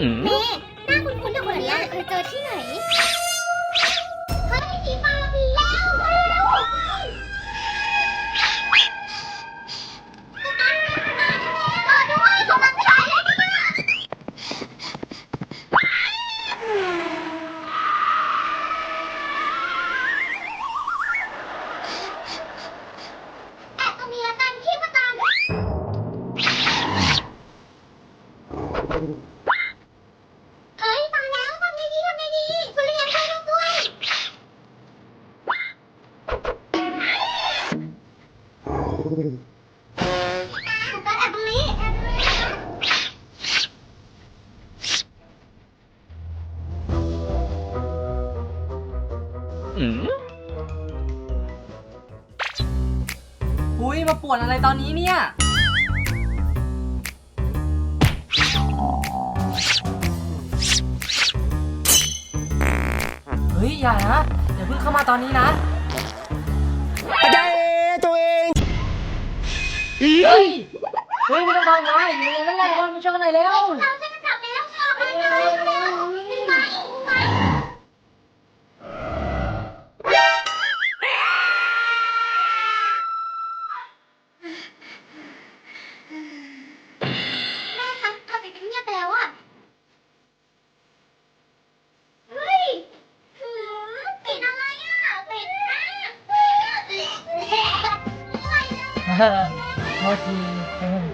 อืมเมย์หน้าคุ้นๆกับคนเนี้ยเคยเจอที่ไหน เฮ้ยผีมาแล้วแล้วรอด้วยกำลังฉายเลยเนี่ย แอบตรงนี้ละกันขี้มาตา กการแอบตรงนี้แอบตรงนี้อืมอุ้ยมาป่วนอะไรตอนนี้เนี่ย เฮ้ย อย่านะ อย่าเพิ่งเข้ามาตอนนี้นะ เฮ้ยเฮ้ยไม่ต้องทำนะอยู่ในนั้นแหละวันมาช่วยกันหน่อยเร็ว เราจะกลับแล้วค่ะไปเร็วเร็ว ハッピー。